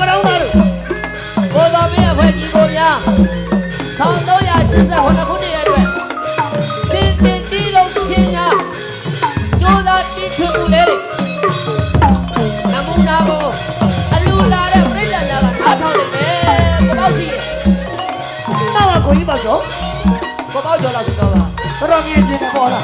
မတော့ပါလို့ကိုပါပေးအဖွဲ့ကြီးကိုများ1389ခုနှစ်ရဲ့အတွက်စင်တင်တီလုံးချင်းများကြိုးစားတည်ထွင်မှုလေးတွေနမူနာကိုအလူလာတဲ့ပြည်သက်များကနားထောင်နေတယ်ကိုပေါ့စီနားကကိုကြီးပါကျော်ကိုပေါ့ကျော်လာသူတော်ပါတော်တော်ကြီးချင်းပေါ်လာ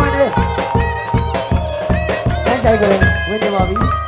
ဝင်တယ်ဆိုင်ဆိုင်ကလေးဝင်နေပါပြီ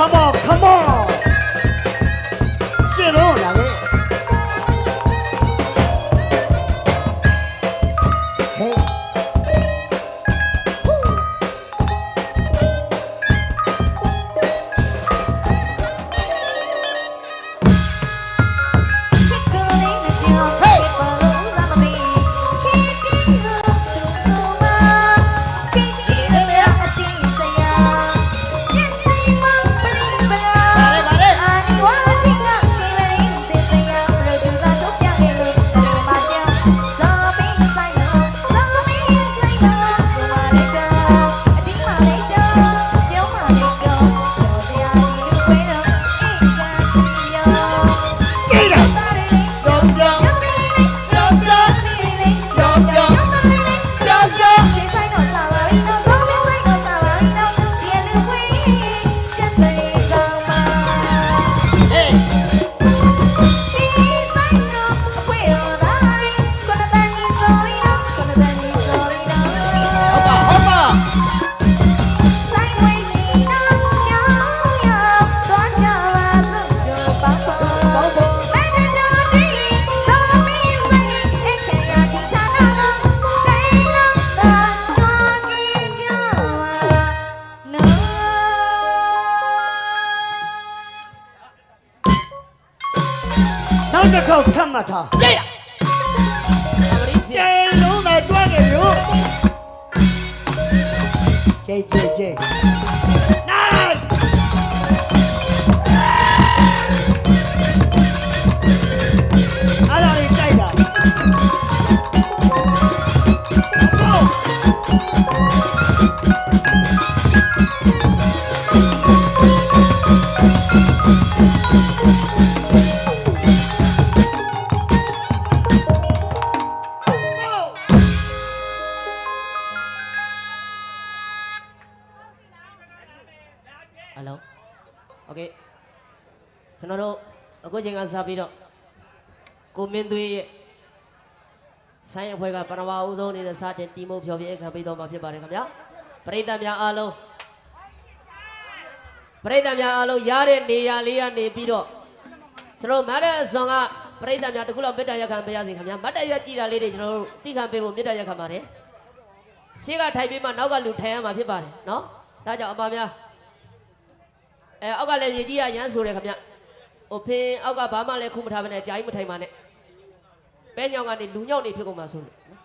Come on, come on. နောက်တစ်ခေါက်ထပ်မှတ်ထားကြိတ်ရအမလေးစီကျေလုံးသာကြွားခဲ့ပြီဟုတ်ကျေကျေကျေနိုင်အား အခုချိန်ကစပြီးတော့ကိုမင်းသွေးရဲ့ဆိုင်းအဖွဲ့ကပထမဦးဆုံးနေတဲ့စတင်တီမို့ဖြောပြခံပေးတော့မှာဖြစ်ပါတယ်ခင်ဗျာပရိသတ်များအားလုံးပရိသတ်များအားလုံးရတဲ့နေရာလေးကနေပြီးတော့ကျွန်တော်မတ်တဲ့အစွန်ကပရိသတ်များတခုလောက်မေတ္တာရက်ခံပေးရစီခင်ဗျာမတ်တရက်ကြည်တာလေးတွေကျွန်တော်တို့သိခံပေးဖို့မေတ္တာရက်ခံပါတယ်ရှေ့ကထိုင်ပြီးမှနောက်ကလူထိုင်ရမှာဖြစ်ပါတယ်နော်ဒါကြောင့်အပါများအဲအောက်ကလည်းမြေကြီးကရမ်းဆိုတယ်ခင်ဗျ ဟိုဖင်းအောက်ကဘာမှလည်းခုမထားဘဲနဲ့ကြာကြီးမထိုင်ပါနဲ့ပဲညောင်ကနေလူညောင်နေဖြစ်ကုန်မှာဆိုလို့နော်